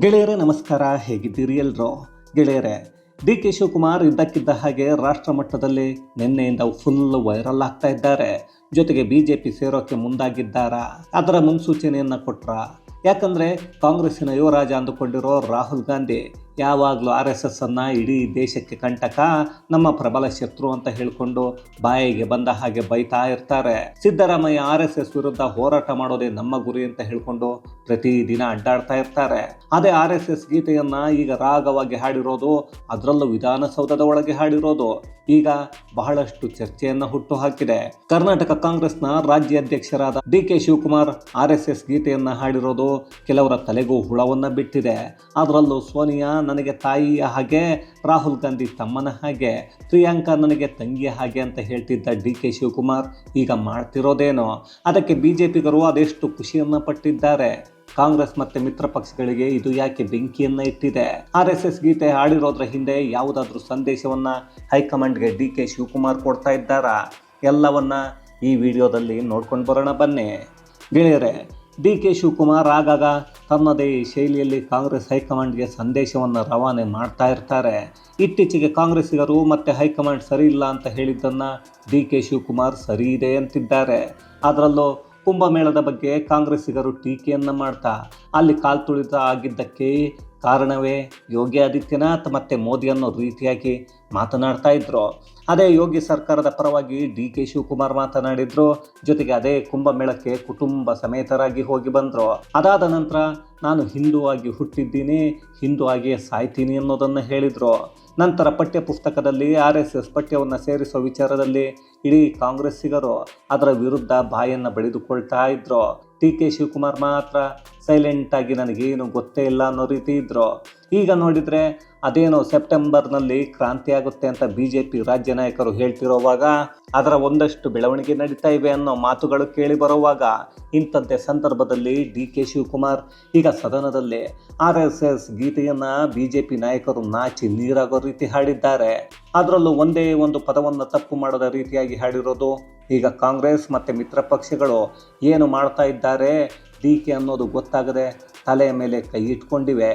ಗೆಳೆಯರೇ, ನಮಸ್ಕಾರ. ಹೇಗಿದ್ದೀರಿ ಎಲ್ರು? ಗೆಳೆಯರೇ, ಡಿ ಕೆ ಶಿವಕುಮಾರ್ ಇದ್ದಕ್ಕಿದ್ದ ಹಾಗೆ ರಾಷ್ಟ್ರ ಮಟ್ಟದಲ್ಲಿ ನಿನ್ನೆಯಿಂದ ಫುಲ್ ವೈರಲ್ ಆಗ್ತಾ ಇದ್ದಾರೆ. ಜೊತೆಗೆ ಬಿ ಜೆ ಪಿ ಸೇರೋಕ್ಕೆ ಮುಂದಾಗಿದ್ದಾರಾ? ಅದರ ಮುನ್ಸೂಚನೆಯನ್ನು ಕೊಟ್ರ? ಯಾಕಂದರೆ ಕಾಂಗ್ರೆಸ್ಸಿನ ಯುವರಾಜ ಅಂದುಕೊಂಡಿರೋ ರಾಹುಲ್ ಗಾಂಧಿ ಯಾವಾಗಲೂ ಆರ್ ಎಸ್ ಎಸ್ ಅನ್ನು ಇಡೀ ದೇಶಕ್ಕೆ ಕಂಟಕ, ನಮ್ಮ ಪ್ರಬಲ ಶತ್ರು ಅಂತ ಹೇಳಿಕೊಂಡು ಬಾಯಿಗೆ ಬಂದ ಹಾಗೆ ಬೈತಾ ಇರ್ತಾರೆ. ಸಿದ್ದರಾಮಯ್ಯ ಆರ್ ಎಸ್ ಎಸ್ ವಿರುದ್ಧ ಹೋರಾಟ ಮಾಡೋದೇ ನಮ್ಮ ಗುರಿ ಅಂತ ಹೇಳ್ಕೊಂಡು ಪ್ರತಿದಿನ ಅಡ್ಡಾಡ್ತಾ ಇರ್ತಾರೆ. ಅದೇ ಆರ್ ಎಸ್ ಎಸ್ ಗೀತೆಯನ್ನ ಈಗ ರಾಗವಾಗಿ ಹಾಡಿರೋದು, ಅದರಲ್ಲೂ ವಿಧಾನಸೌಧದ ಒಳಗೆ ಹಾಡಿರೋದು. ಈಗ ಬಹಳಷ್ಟು ಚರ್ಚೆಯನ್ನ ಹುಟ್ಟು ಹಾಕಿದೆ ಕರ್ನಾಟಕ ಕಾಂಗ್ರೆಸ್ನ ರಾಜ್ಯ ಅಧ್ಯಕ್ಷರಾದ D K Shivakumar R S S ಗೀತೆಯನ್ನ ಹಾಡಿರೋದು ಕೆಲವರ ತಲೆಗೂ ಹುಳವನ್ನ ಬಿಟ್ಟಿದೆ. ಅದರಲ್ಲೂ ಸೋನಿಯಾ ನನಗೆ ತಾಯಿಯ ಹಾಗೆ, ರಾಹುಲ್ ಗಾಂಧಿ ತಮ್ಮನ ಹಾಗೆ, ಪ್ರಿಯಾಂಕಾ ನನಗೆ ತಂಗಿಯ ಹಾಗೆ ಅಂತ ಹೇಳ್ತಿದ್ದ ಡಿ ಕೆ ಶಿವಕುಮಾರ್ ಈಗ ಮಾಡ್ತಿರೋದೇನೋ. ಅದಕ್ಕೆ ಬಿಜೆಪಿಗರು ಅದೆಷ್ಟು ಖುಷಿಯನ್ನ ಪಟ್ಟಿದ್ದಾರೆ. ಕಾಂಗ್ರೆಸ್ ಮತ್ತೆ ಮಿತ್ರ ಪಕ್ಷಗಳಿಗೆ ಇದು ಯಾಕೆ ಬೆಂಕಿಯನ್ನ ಇಟ್ಟಿದೆ? ಆರ್ ಎಸ್ ಎಸ್ ಗೀತೆ ಹಾಡಿರೋದ್ರ ಹಿಂದೆ ಯಾವುದಾದ್ರೂ ಸಂದೇಶವನ್ನ ಹೈಕಮಾಂಡ್ಗೆ ಡಿ ಕೆ ಶಿವಕುಮಾರ್ ಕೊಡ್ತಾ ಇದ್ದಾರಾ? ಎಲ್ಲವನ್ನ ಈ ವಿಡಿಯೋದಲ್ಲಿ ನೋಡ್ಕೊಂಡು ಬರೋಣ ಬನ್ನಿ. ಗೆಳೆಯರೆ, ಡಿ ಕೆ ಶಿವಕುಮಾರ್ ಆಗಾಗ ತನ್ನದೇ ಶೈಲಿಯಲ್ಲಿ ಕಾಂಗ್ರೆಸ್ ಹೈಕಮಾಂಡ್ಗೆ ಸಂದೇಶವನ್ನು ರವಾನೆ ಮಾಡ್ತಾ ಇರ್ತಾರೆ. ಇತ್ತೀಚೆಗೆ ಕಾಂಗ್ರೆಸ್ಸಿಗರು ಮತ್ತೆ ಹೈಕಮಾಂಡ್ ಸರಿ ಇಲ್ಲ ಅಂತ ಹೇಳಿದ್ದನ್ನು ಡಿ ಕೆ ಶಿವಕುಮಾರ್ ಸರಿ ಇದೆ ಅಂತಿದ್ದಾರೆ. ಅದರಲ್ಲೂ ಕುಂಭಮೇಳದ ಬಗ್ಗೆ ಕಾಂಗ್ರೆಸ್ಸಿಗರು ಟೀಕೆಯನ್ನು ಮಾಡ್ತಾ ಅಲ್ಲಿ ಕಾಲ್ತುಳಿತ ಆಗಿದ್ದಕ್ಕೆ ಕಾರಣವೇ ಯೋಗಿ ಆದಿತ್ಯನಾಥ್ ಮತ್ತು ಮೋದಿ ಅನ್ನೋ ರೀತಿಯಾಗಿ ಮಾತನಾಡ್ತಾ ಇದ್ರು. ಅದೇ ಯೋಗಿ ಸರ್ಕಾರದ ಪರವಾಗಿ ಡಿ ಕೆ ಶಿವಕುಮಾರ್ ಮಾತನಾಡಿದ್ರು. ಜೊತೆಗೆ ಅದೇ ಕುಂಭಮೇಳಕ್ಕೆ ಕುಟುಂಬ ಸಮೇತರಾಗಿ ಹೋಗಿ ಬಂದರು. ಅದಾದ ನಂತರ ನಾನು ಹಿಂದೂ ಆಗಿ ಹುಟ್ಟಿದ್ದೀನಿ, ಹಿಂದೂ ಆಗಿಯೇ ಸಾಯ್ತೀನಿ ಅನ್ನೋದನ್ನು ಹೇಳಿದರು. ನಂತರ ಪಠ್ಯ ಪುಸ್ತಕದಲ್ಲಿ ಆರ್ ಎಸ್ ಎಸ್ ಪಠ್ಯವನ್ನು ಸೇರಿಸೋ ವಿಚಾರದಲ್ಲಿ ಇಡೀ ಕಾಂಗ್ರೆಸ್ಸಿಗರು ಅದರ ವಿರುದ್ಧ ಬಾಯನ್ನು ಬೆಳೆದುಕೊಳ್ತಾ ಇದ್ರು. ಟಿ ಕೆ ಶಿವಕುಮಾರ್ ಮಾತ್ರ ಸೈಲೆಂಟಾಗಿ ನನಗೇನು ಗೊತ್ತೇ ಇಲ್ಲ ಅನ್ನೋ ರೀತಿ ಇದ್ದರು ಈಗ ನೋಡಿದರೆ ಅದೇನೋ ಸೆಪ್ಟೆಂಬರ್ನಲ್ಲಿ ಕ್ರಾಂತಿ ಆಗುತ್ತೆ ಅಂತ ಬಿ ಜೆ ಪಿ ರಾಜ್ಯ ನಾಯಕರು ಹೇಳ್ತಿರೋವಾಗ ಅದರ ಒಂದಷ್ಟು ಬೆಳವಣಿಗೆ ನಡೀತಾ ಇವೆ ಅನ್ನೋ ಮಾತುಗಳು ಕೇಳಿ ಬರುವಾಗ ಇಂಥದ್ದೇ ಸಂದರ್ಭದಲ್ಲಿ ಡಿ ಕೆ ಶಿವಕುಮಾರ್ ಈಗ ಸದನದಲ್ಲಿ ಆರ್ ಎಸ್ ಎಸ್ ಗೀತೆಯನ್ನು ಬಿ ಜೆ ಪಿ ನಾಯಕರು ನಾಚಿ ನೀರಾಗೋ ರೀತಿ ಹಾಡಿದ್ದಾರೆ. ಅದರಲ್ಲೂ ಒಂದೇ ಒಂದು ಪದವನ್ನು ತಪ್ಪು ಮಾಡದ ರೀತಿಯಾಗಿ ಹಾಡಿರೋದು. ಈಗ ಕಾಂಗ್ರೆಸ್ ಮತ್ತು ಮಿತ್ರ ಪಕ್ಷಗಳು ಏನು ಮಾಡ್ತಾ ಇದ್ದಾರೆ? ಡಿ ಕೆ ಅನ್ನೋದು ಗೊತ್ತಾಗದೆ ತಲೆಯ ಮೇಲೆ ಕೈ ಇಟ್ಕೊಂಡಿವೆ.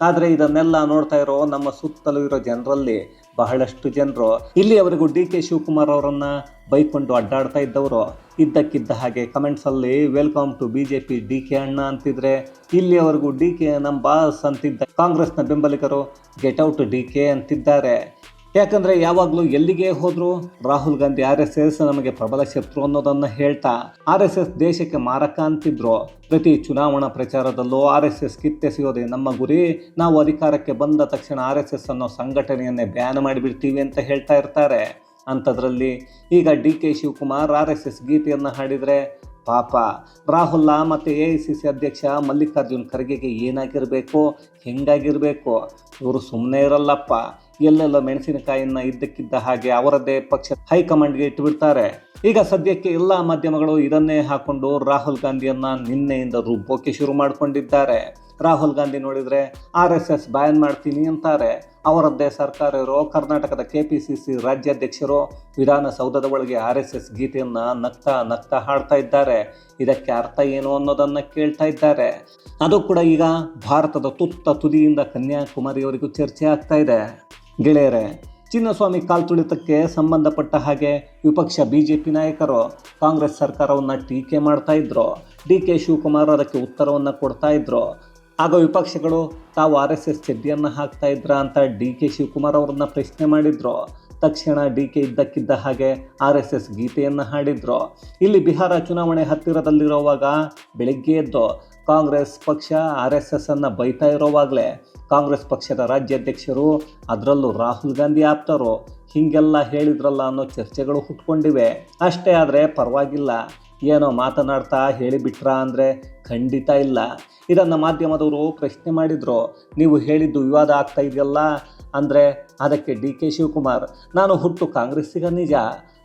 ಆದರೆ ಇದನ್ನೆಲ್ಲ ನೋಡ್ತಾ ಇರೋ ನಮ್ಮ ಸುತ್ತಲೂ ಇರೋ ಜನರಲ್ಲಿ ಬಹಳಷ್ಟು ಜನರು. ಇಲ್ಲಿಯವರೆಗೂ ಡಿ ಕೆ ಶಿವಕುಮಾರ್ ಅವರನ್ನು ಬೈಕೊಂಡು ಅಡ್ಡಾಡ್ತಾ ಇದ್ದವರು. ಇದ್ದಕ್ಕಿದ್ದ ಹಾಗೆ ಕಮೆಂಟ್ಸಲ್ಲಿ welcome to B J P D K ಅಣ್ಣ ಅಂತಿದ್ರೆ, ಇಲ್ಲಿಯವರೆಗೂ ಡಿ ಕೆ ನಮ್ಮ ಬಾಸ್ ಅಂತಿದ್ದ ಕಾಂಗ್ರೆಸ್ನ ಬೆಂಬಲಿಗರು ಗೆಟ್ ಔಟ್ ಡಿ ಕೆ ಅಂತಿದ್ದಾರೆ. ಯಾಕಂದರೆ ಯಾವಾಗಲೂ ಎಲ್ಲಿಗೆ ಹೋದರೂ Rahul Gandhi R S S ನಮಗೆ ಪ್ರಬಲ ಶತ್ರು ಅನ್ನೋದನ್ನು ಹೇಳ್ತಾ ಆರ್ ಎಸ್ ಎಸ್ ದೇಶಕ್ಕೆ ಮಾರಕ ಅಂತಿದ್ರು. ಪ್ರತಿ ಚುನಾವಣಾ ಪ್ರಚಾರದಲ್ಲೂ ಆರ್ ಎಸ್ ಎಸ್ ಕಿತ್ತೆಸೆಯೋದೇ ನಮ್ಮ ಗುರಿ. ನಾವು ಅಧಿಕಾರಕ್ಕೆ ಬಂದ ತಕ್ಷಣ ಆರ್ ಎಸ್ ಎಸ್ ಅನ್ನೋ ಸಂಘಟನೆಯನ್ನೇ ಬ್ಯಾನ್ ಮಾಡಿಬಿಡ್ತೀವಿ ಅಂತ ಹೇಳ್ತಾ ಇರ್ತಾರೆ. ಅಂಥದ್ರಲ್ಲಿ ಈಗ D K Shivakumar R S S ಗೀತೆಯನ್ನು ಹಾಡಿದರೆ, ಪಾಪ, ರಾಹುಲ್ ಮತ್ತು ಎ ಐ ಸಿ ಸಿ ಅಧ್ಯಕ್ಷ ಮಲ್ಲಿಕಾರ್ಜುನ್ ಖರ್ಗೆಗೆ ಏನಾಗಿರಬೇಕು? ಹೆಂಗಾಗಿರಬೇಕು? ಇವರು ಸುಮ್ಮನೆ ಇರಲ್ಲಪ್ಪ. ಎಲ್ಲೆಲ್ಲ ಮೆಣಸಿನಕಾಯಿಯನ್ನ ಇದ್ದಕ್ಕಿದ್ದ ಹಾಗೆ ಅವರದ್ದೇ ಪಕ್ಷ ಹೈಕಮಾಂಡ್ಗೆ ಇಟ್ಟುಬಿಡ್ತಾರೆ. ಈಗ ಸದ್ಯಕ್ಕೆ ಎಲ್ಲ ಮಾಧ್ಯಮಗಳು ಇದನ್ನೇ ಹಾಕೊಂಡು ರಾಹುಲ್ ಗಾಂಧಿಯನ್ನ ನಿನ್ನೆಯಿಂದ ರುಬ್ಬೋಕೆ ಶುರು ಮಾಡಿಕೊಂಡಿದ್ದಾರೆ. ರಾಹುಲ್ ಗಾಂಧಿ ನೋಡಿದರೆ ಆರ್ ಎಸ್ ಎಸ್ ಬ್ಯಾನ್ ಮಾಡ್ತೀನಿ ಅಂತಾರೆ. ಅವರದ್ದೇ ಸರ್ಕಾರ ಕರ್ನಾಟಕದ ಕೆ ಪಿ ಸಿ ಸಿ ರಾಜ್ಯಾಧ್ಯಕ್ಷರು ವಿಧಾನಸೌಧದ ಒಳಗೆ ಆರ್ ಎಸ್ ಎಸ್ ಗೀತೆಯನ್ನು ನಗ್ತಾ ನಗ್ತಾ ಹಾಡ್ತಾ ಇದ್ದಾರೆ. ಇದಕ್ಕೆ ಅರ್ಥ ಏನು ಅನ್ನೋದನ್ನು ಕೇಳ್ತಾ ಇದ್ದಾರೆ. ಅದು ಕೂಡ ಈಗ ಭಾರತದ ತುತ್ತ ತುದಿಯಿಂದ ಕನ್ಯಾಕುಮಾರಿಯವರಿಗೂ ಚರ್ಚೆ ಆಗ್ತಾ ಇದೆ. ಗೆಳೆಯರೆ, ಚಿನ್ನಸ್ವಾಮಿ ಕಾಲ್ತುಳಿತಕ್ಕೆ ಸಂಬಂಧಪಟ್ಟ ಹಾಗೆ ವಿಪಕ್ಷ ಬಿ ಜೆ ಪಿ ನಾಯಕರು ಕಾಂಗ್ರೆಸ್ ಸರ್ಕಾರವನ್ನು ಟೀಕೆ ಮಾಡ್ತಾ ಇದ್ರು. ಡಿ ಕೆ ಶಿವಕುಮಾರ್ ಅದಕ್ಕೆ ಉತ್ತರವನ್ನು ಕೊಡ್ತಾ ಇದ್ರು. ಆಗ ವಿಪಕ್ಷಗಳು ತಾವು ಆರ್ ಎಸ್ ಎಸ್ ಚಡ್ಡಿಯನ್ನು ಹಾಕ್ತಾ ಇದ್ರ ಅಂತ ಡಿ ಕೆ ಶಿವಕುಮಾರ್ ಅವರನ್ನ ಪ್ರಶ್ನೆ ಮಾಡಿದ್ರು. ತಕ್ಷಣ ಡಿ ಕೆ ಇದ್ದಕ್ಕಿದ್ದ ಹಾಗೆ ಆರ್ ಎಸ್ ಎಸ್ ಗೀತೆಯನ್ನು ಹಾಡಿದ್ರು. ಇಲ್ಲಿ ಬಿಹಾರ ಚುನಾವಣೆ ಹತ್ತಿರದಲ್ಲಿರುವಾಗ ಬೆಳಿಗ್ಗೆ ಎದ್ದು ಕಾಂಗ್ರೆಸ್ ಪಕ್ಷ ಆರ್ ಎಸ್ ಎಸ್ ಅನ್ನು ಬೈತಾ ಇರೋವಾಗಲೇ ಕಾಂಗ್ರೆಸ್ ಪಕ್ಷದ ರಾಜ್ಯಾಧ್ಯಕ್ಷರು ಅದರಲ್ಲೂ ರಾಹುಲ್ ಗಾಂಧಿ ಆಪ್ತರು. ಹೀಗೆಲ್ಲ ಹೇಳಿದ್ರಲ್ಲ ಅನ್ನೋ ಚರ್ಚೆಗಳು ಹುಟ್ಕೊಂಡಿವೆ. ಅಷ್ಟೇ ಆದರೆ ಪರವಾಗಿಲ್ಲ. ಏನೋ ಮಾತನಾಡ್ತಾ ಹೇಳಿಬಿಟ್ರಾ ಅಂದರೆ ಖಂಡಿತ ಇಲ್ಲ. ಇದನ್ನು ಮಾಧ್ಯಮದವರು ಪ್ರಶ್ನೆ ಮಾಡಿದರು. ನೀವು ಹೇಳಿದ್ದು ವಿವಾದ ಆಗ್ತಾ ಇದೆಯಲ್ಲ ಅಂದರೆ ಅದಕ್ಕೆ ಡಿ ಕೆ ಶಿವಕುಮಾರ್, ನಾನು ಹುಟ್ಟು ಕಾಂಗ್ರೆಸ್ಸಿಗ ನಿಜ,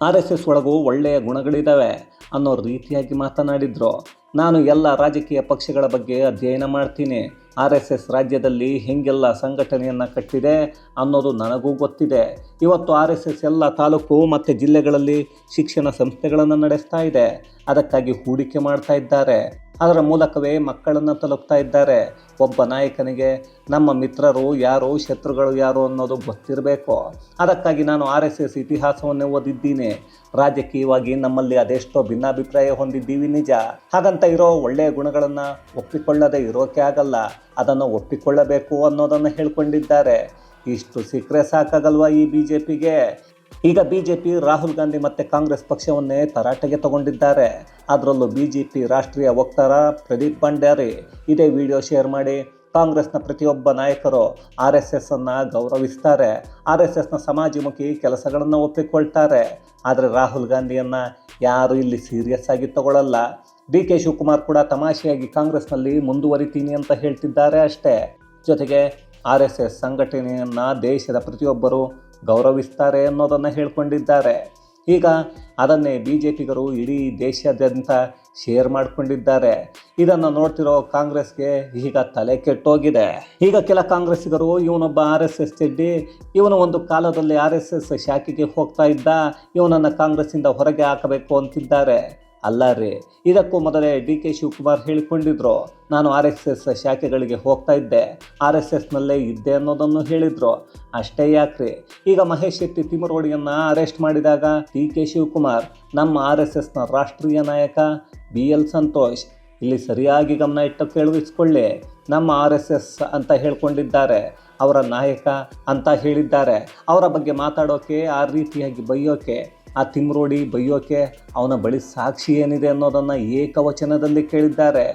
ಆರ್ ಎಸ್ ಎಸ್ ಒಳಗೂ ಒಳ್ಳೆಯ ಗುಣಗಳಿದ್ದಾವೆ ಅನ್ನೋ ರೀತಿಯಾಗಿ ಮಾತನಾಡಿದರು. ನಾನು ಎಲ್ಲ ರಾಜಕೀಯ ಪಕ್ಷಗಳ ಬಗ್ಗೆ ಅಧ್ಯಯನ ಮಾಡ್ತೀನಿ. ಆರ್ ಎಸ್ ಎಸ್ ರಾಜ್ಯದಲ್ಲಿ ಹೆಂಗೆಲ್ಲ ಸಂಘಟನೆಯನ್ನು ಕಟ್ಟಿದೆ ಅನ್ನೋದು ನನಗೂ ಗೊತ್ತಿದೆ. ಇವತ್ತು ಆರ್ ಎಸ್ ಎಸ್ ಎಲ್ಲ ತಾಲೂಕು ಮತ್ತು ಜಿಲ್ಲೆಗಳಲ್ಲಿ ಶಿಕ್ಷಣ ಸಂಸ್ಥೆಗಳನ್ನು ನಡೆಸ್ತಾ ಇದೆ. ಅದಕ್ಕಾಗಿ ಹೂಡಿಕೆ ಮಾಡ್ತಾ ಇದ್ದಾರೆ. ಅದರ ಮೂಲಕವೇ ಮಕ್ಕಳನ್ನು ತಲುಪ್ತಾ ಇದ್ದಾರೆ. ಒಬ್ಬ ನಾಯಕನಿಗೆ ನಮ್ಮ ಮಿತ್ರರು ಯಾರು, ಶತ್ರುಗಳು ಯಾರು ಅನ್ನೋದು ಗೊತ್ತಿರಬೇಕು. ಅದಕ್ಕಾಗಿ ನಾನು ಆರ್ ಎಸ್ ಎಸ್ ಇತಿಹಾಸವನ್ನೇ ಓದಿದ್ದೀನಿ. ರಾಜಕೀಯವಾಗಿ ನಮ್ಮಲ್ಲಿ ಅದೆಷ್ಟೋ ಭಿನ್ನಾಭಿಪ್ರಾಯ ಹೊಂದಿದ್ದೀವಿ ನಿಜ. ಹಾಗಂತ ಇರೋ ಒಳ್ಳೆಯ ಗುಣಗಳನ್ನು ಒಪ್ಪಿಕೊಳ್ಳದೆ ಇರೋಕೆ ಆಗಲ್ಲ. ಅದನ್ನು ಒಪ್ಪಿಕೊಳ್ಳಬೇಕು ಅನ್ನೋದನ್ನು ಹೇಳ್ಕೊಂಡಿದ್ದಾರೆ. ಇಷ್ಟು ಸಿಕ್ಕರೆ ಸಾಕಾಗಲ್ವಾ ಈ ಬಿ ಜೆ ಪಿಗೆ ಈಗ ಬಿಜೆಪಿ ರಾಹುಲ್ ಗಾಂಧಿ ಮತ್ತು ಕಾಂಗ್ರೆಸ್ ಪಕ್ಷವನ್ನೇ ತರಾಟೆಗೆ ತಗೊಂಡಿದ್ದಾರೆ. ಅದರಲ್ಲೂ ಬಿಜೆಪಿ ರಾಷ್ಟ್ರೀಯ ವಕ್ತಾರ ಪ್ರದೀಪ್ ಭಂಡಾರಿ ಇದೇ ವಿಡಿಯೋ ಶೇರ್ ಮಾಡಿ ಕಾಂಗ್ರೆಸ್ನ ಪ್ರತಿಯೊಬ್ಬ ನಾಯಕರು ಆರ್ ಎಸ್ ಎಸ್ ಅನ್ನು ಗೌರವಿಸ್ತಾರೆ. ಆರ್ ಎಸ್ ಎಸ್ನ ಸಮಾಜಮುಖಿ ಕೆಲಸಗಳನ್ನು ಒಪ್ಪಿಕೊಳ್ತಾರೆ. ಆದರೆ ರಾಹುಲ್ ಗಾಂಧಿಯನ್ನು ಯಾರು ಇಲ್ಲಿ ಸೀರಿಯಸ್ ಆಗಿ ತಗೊಳ್ಳಲ್ಲ ಡಿ ಕೆ ಶಿವಕುಮಾರ್ ಕೂಡ ತಮಾಷೆಯಾಗಿ ಕಾಂಗ್ರೆಸ್ನಲ್ಲಿ ಮುಂದುವರಿತೀನಿ ಅಂತ ಹೇಳ್ತಿದ್ದಾರೆ ಅಷ್ಟೇ. ಜೊತೆಗೆ ಆರ್ ಎಸ್ ಎಸ್ ಸಂಘಟನೆಯನ್ನು ದೇಶದ ಪ್ರತಿಯೊಬ್ಬರು ಗೌರವಿಸ್ತಾರೆ ಅನ್ನೋದನ್ನು ಹೇಳ್ಕೊಂಡಿದ್ದಾರೆ. ಈಗ ಅದನ್ನೇ ಬಿ ಜೆ ಪಿಗರು ಇಡೀ ದೇಶಾದ್ಯಂತ ಶೇರ್ ಮಾಡಿಕೊಂಡಿದ್ದಾರೆ. ಇದನ್ನು ನೋಡ್ತಿರೋ ಕಾಂಗ್ರೆಸ್ಗೆ ಈಗ ತಲೆ ಕೆಟ್ಟೋಗಿದೆ. ಈಗ ಕೆಲ ಕಾಂಗ್ರೆಸ್ಸಿಗರು ಇವನೊಬ್ಬ ಆರ್ ಎಸ್ ಎಸ್ ಚೆಡ್ಡಿ ಇವನು ಒಂದು ಕಾಲದಲ್ಲಿ ಆರ್ ಎಸ್ ಎಸ್ ಶಾಖೆಗೆ ಹೋಗ್ತಾ ಇದ್ದ, ಇವನನ್ನು ಕಾಂಗ್ರೆಸ್ಸಿಂದ ಹೊರಗೆ ಹಾಕಬೇಕು ಅಂತಿದ್ದಾರೆ. ಅಲ್ಲ ರೀ. ಇದಕ್ಕೂ ಮೊದಲೇ ಡಿ ಕೆ ಶಿವಕುಮಾರ್ ಹೇಳಿಕೊಂಡಿದ್ರು. ನಾನು ಆರ್ ಎಸ್ ಎಸ್ ಶಾಖೆಗಳಿಗೆ ಹೋಗ್ತಾ ಇದ್ದೆ. ಆರ್ ಎಸ್ ಎಸ್ನಲ್ಲೇ ಇದ್ದೆ ಅನ್ನೋದನ್ನು ಹೇಳಿದರು. ಅಷ್ಟೇ ಯಾಕ್ರಿ? ಈಗ ಮಹೇಶ್ ಶೆಟ್ಟಿ ತಿಮರೋಡಿಯನ್ನು ಅರೆಸ್ಟ್ ಮಾಡಿದಾಗ ಡಿ ಕೆ ಶಿವಕುಮಾರ್, ನಮ್ಮ ಆರ್ ಎಸ್ ಎಸ್ನ ರಾಷ್ಟ್ರೀಯ ನಾಯಕ ಬಿ ಎಲ್ ಸಂತೋಷ್, ಇಲ್ಲಿ ಸರಿಯಾಗಿ ಗಮನ ಇಟ್ಟು ಕೇಳುವಿಸ್ಕೊಳ್ಳಿ ನಮ್ಮ ಆರ್ ಎಸ್ ಎಸ್ ಅಂತ ಹೇಳ್ಕೊಂಡಿದ್ದಾರೆ. ಅವರ ನಾಯಕ ಅಂತ ಹೇಳಿದ್ದಾರೆ. ಅವರ ಬಗ್ಗೆ ಮಾತಾಡೋಕೆ, ಆ ರೀತಿಯಾಗಿ ಬೈಯೋಕೆ ಆ ತಿಮ್ರೋಡಿ ಬೈಯೋಕೆ ಅವನ ಬಳಿ ಸಾಕ್ಷಿ ಏನಿದೆ ಅನ್ನೋದನ್ನು ಏಕವಚನದಲ್ಲಿ ಕೇಳಿದ್ದಾರೆ.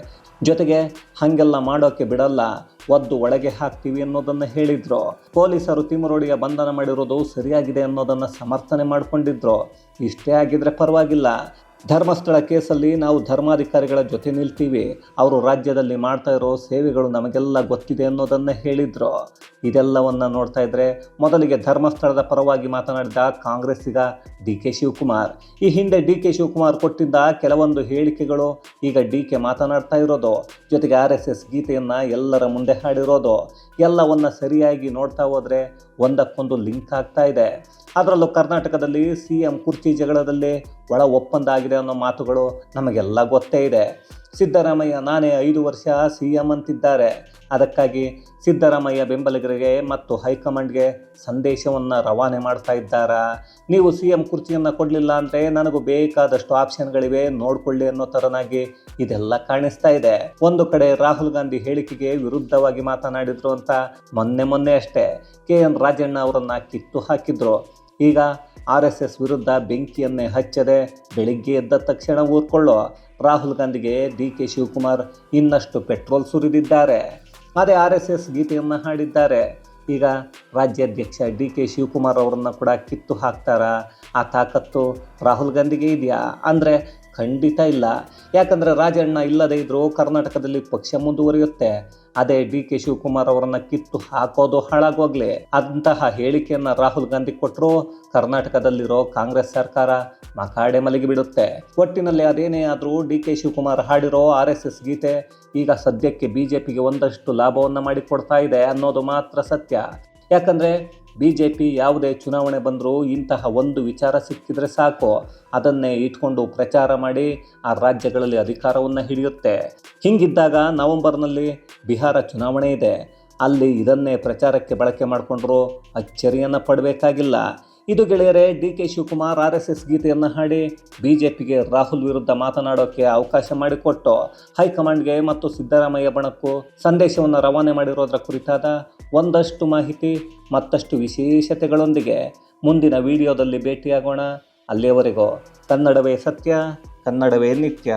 ಜೊತೆಗೆ ಹಾಗೆಲ್ಲ ಮಾಡೋಕ್ಕೆ ಬಿಡಲ್ಲ, ಒದ್ದು ಒಳಗೆ ಹಾಕ್ತೀವಿ ಅನ್ನೋದನ್ನು ಹೇಳಿದ್ರು. ಪೊಲೀಸರು ತಿಮ್ರೋಡಿಯ ಬಂಧನ ಮಾಡಿರೋದು ಸರಿಯಾಗಿದೆ ಅನ್ನೋದನ್ನು ಸಮರ್ಥನೆ ಮಾಡಿಕೊಂಡಿದ್ರು. ಇಷ್ಟೇ ಆಗಿದ್ರೆ ಪರವಾಗಿಲ್ಲ. ಧರ್ಮಸ್ಥಳ ಕೇಸಲ್ಲಿ ನಾವು ಧರ್ಮಾಧಿಕಾರಿಗಳ ಜೊತೆ ನಿಲ್ತೀವಿ. ಅವರು ರಾಜ್ಯದಲ್ಲಿ ಮಾಡ್ತಾ ಇರೋ ಸೇವೆಗಳು ನಮಗೆಲ್ಲ ಗೊತ್ತಿದೆ ಅನ್ನೋದನ್ನು ಹೇಳಿದರು. ಇದೆಲ್ಲವನ್ನು ನೋಡ್ತಾ ಇದ್ದರೆ ಮೊದಲಿಗೆ ಧರ್ಮಸ್ಥಳದ ಪರವಾಗಿ ಮಾತನಾಡಿದ ಕಾಂಗ್ರೆಸ್ಸಿಗ ಡಿ ಕೆ ಶಿವಕುಮಾರ್. ಈ ಹಿಂದೆ ಡಿ ಕೆ ಶಿವಕುಮಾರ್ ಕೊಟ್ಟಿದ್ದ ಕೆಲವೊಂದು ಹೇಳಿಕೆಗಳು ಈಗ ಡಿ ಕೆ ಮಾತನಾಡ್ತಾ ಇರೋದು. ಜೊತೆಗೆ ಆರ್ ಎಸ್ ಎಸ್ ಗೀತೆಯನ್ನು ಎಲ್ಲರ ಮುಂದೆ ಹಾಡಿರೋದು. ಎಲ್ಲವನ್ನು ಸರಿಯಾಗಿ ನೋಡ್ತಾ ಹೋದರೆ ಒಂದಕ್ಕೊಂದು ಲಿಂಕ್ ಆಗ್ತಾ ಇದೆ. ಅದರಲ್ಲೂ ಕರ್ನಾಟಕದಲ್ಲಿ ಸಿ ಎಂ ಕುರ್ಚಿ ಜಗಳದಲ್ಲಿ ಒಳ ಒಪ್ಪಂದ ಆಗಿದೆ ಅನ್ನೋ ಮಾತುಗಳು ನಮಗೆಲ್ಲ ಗೊತ್ತೇ ಇದೆ. ಸಿದ್ದರಾಮಯ್ಯ, ನಾನೇ ಐದು ವರ್ಷ ಸಿ ಎಂ ಅಂತಿದ್ದಾರೆ. ಅದಕ್ಕಾಗಿ ಸಿದ್ದರಾಮಯ್ಯ ಬೆಂಬಲಿಗರಿಗೆ ಮತ್ತು ಹೈಕಮಾಂಡ್ಗೆ ಸಂದೇಶವನ್ನು ರವಾನೆ ಮಾಡ್ತಾ ಇದ್ದಾರಾ? ನೀವು ಸಿ ಎಂ ಕುರ್ಚಿಯನ್ನು ಕೊಡಲಿಲ್ಲ ಅಂದರೆ ನನಗೂ ಬೇಕಾದಷ್ಟು ಆಪ್ಷನ್ಗಳಿವೆ, ನೋಡಿಕೊಳ್ಳಿ ಅನ್ನೋ ಥರನಾಗಿ ಇದೆಲ್ಲ ಕಾಣಿಸ್ತಾ ಇದೆ. ಒಂದು ಕಡೆ ರಾಹುಲ್ ಗಾಂಧಿ ಹೇಳಿಕೆಗೆ ವಿರುದ್ಧವಾಗಿ ಮಾತನಾಡಿದ್ರು ಅಂತ ಮೊನ್ನೆ ಮೊನ್ನೆ ಅಷ್ಟೇ. ಕೆ ಎನ್ ರಾಜಣ್ಣ ಅವರನ್ನು ಕಿತ್ತು ಹಾಕಿದ್ರು. ಈಗ ಆರ್ ಎಸ್ ಎಸ್ ವಿರುದ್ಧ ಬೆಂಕಿಯನ್ನೇ ಹಚ್ಚದೆ ಬೆಳಿಗ್ಗೆ ಎದ್ದ ತಕ್ಷಣ ಊರ್ಕೊಳ್ಳೋ ರಾಹುಲ್ ಗಾಂಧಿಗೆ ಡಿ ಕೆ ಶಿವಕುಮಾರ್ ಇನ್ನಷ್ಟು ಪೆಟ್ರೋಲ್ ಸುರಿದಿದ್ದಾರೆ. ಅದೇ ಆರ್ ಎಸ್ ಎಸ್ ಗೀತೆಯನ್ನು ಹಾಡಿದ್ದಾರೆ. ಈಗ ರಾಜ್ಯಾಧ್ಯಕ್ಷ ಡಿ ಕೆ ಶಿವಕುಮಾರ್ ಅವರನ್ನು ಕೂಡ ಕಿತ್ತು ಹಾಕ್ತಾರಾ? ಆ ತಾಕತ್ತು ರಾಹುಲ್ ಗಾಂಧಿಗೆ ಇದೆಯಾ? ಅಂದರೆ ಖಂಡಿತ ಇಲ್ಲ. ಯಾಕಂದರೆ ರಾಜಣ್ಣ ಇಲ್ಲದೇ ಇದ್ದರೂ ಕರ್ನಾಟಕದಲ್ಲಿ ಪಕ್ಷ ಮುಂದುವರಿಯುತ್ತೆ. ಅದೇ ಡಿ ಕೆ ಶಿವಕುಮಾರ್ ಅವರನ್ನ ಕಿತ್ತು ಹಾಕೋದು ಹಾಳಾಗೋಗ್ಲಿ. ಅಂತಹ ಹೇಳಿಕೆಯನ್ನು ರಾಹುಲ್ ಗಾಂಧಿ ಕೊಟ್ಟರು ಕರ್ನಾಟಕದಲ್ಲಿರೋ ಕಾಂಗ್ರೆಸ್ ಸರ್ಕಾರ ಮಕಾಡೆ ಮಲಗಿ ಬಿಡುತ್ತೆ. ಒಟ್ಟಿನಲ್ಲಿ ಅದೇನೇ ಆದರೂ ಡಿ ಕೆ ಶಿವಕುಮಾರ್ ಹಾಡಿರೋ ಆರ್ ಎಸ್ ಎಸ್ ಗೀತೆ ಈಗ ಸದ್ಯಕ್ಕೆ ಬಿ ಜೆ ಪಿಗೆ ಒಂದಷ್ಟು ಲಾಭವನ್ನು ಮಾಡಿಕೊಡ್ತಾ ಇದೆ ಅನ್ನೋದು ಮಾತ್ರ ಸತ್ಯ. ಯಾಕಂದರೆ ಬಿ ಜೆ ಪಿ ಯಾವುದೇ ಚುನಾವಣೆ ಬಂದರೂ ಇಂತಹ ಒಂದು ವಿಚಾರ ಸಿಕ್ಕಿದರೆ ಸಾಕು. ಅದನ್ನೇ ಇಟ್ಕೊಂಡು ಪ್ರಚಾರ ಮಾಡಿ ಆ ರಾಜ್ಯಗಳಲ್ಲಿ ಅಧಿಕಾರವನ್ನು ಹಿಡಿಯುತ್ತೆ. ಹೀಗಿದ್ದಾಗ ನವೆಂಬರ್ನಲ್ಲಿ ಬಿಹಾರ ಚುನಾವಣೆ ಇದೆ. ಅಲ್ಲಿ ಇದನ್ನೇ ಪ್ರಚಾರಕ್ಕೆ ಬಳಕೆ ಮಾಡಿಕೊಂಡ್ರು ಅಚ್ಚರಿಯನ್ನು ಪಡಬೇಕಾಗಿಲ್ಲ. ಇದು ಗೆಳೆಯರೆ, D K Shivakumar R S S ಗೀತೆಯನ್ನು ಹಾಡಿ ಬಿ ಜೆ ಪಿಗೆ ರಾಹುಲ್ ವಿರುದ್ಧ ಮಾತನಾಡೋಕ್ಕೆ ಅವಕಾಶ ಮಾಡಿಕೊಟ್ಟು ಹೈಕಮಾಂಡ್ಗೆ ಮತ್ತು ಸಿದ್ದರಾಮಯ್ಯ ಬಣಕ್ಕೂ ಸಂದೇಶವನ್ನು ರವಾನೆ ಮಾಡಿರೋದರ ಕುರಿತಾದ ಒಂದಷ್ಟು ಮಾಹಿತಿ, ಮತ್ತಷ್ಟು ವಿಶೇಷತೆಗಳೊಂದಿಗೆ ಮುಂದಿನ ವಿಡಿಯೋದಲ್ಲಿ ಭೇಟಿಯಾಗೋಣ. ಅಲ್ಲಿಯವರೆಗೂ ಕನ್ನಡವೇ ಸತ್ಯ, ಕನ್ನಡವೇ ನಿತ್ಯ.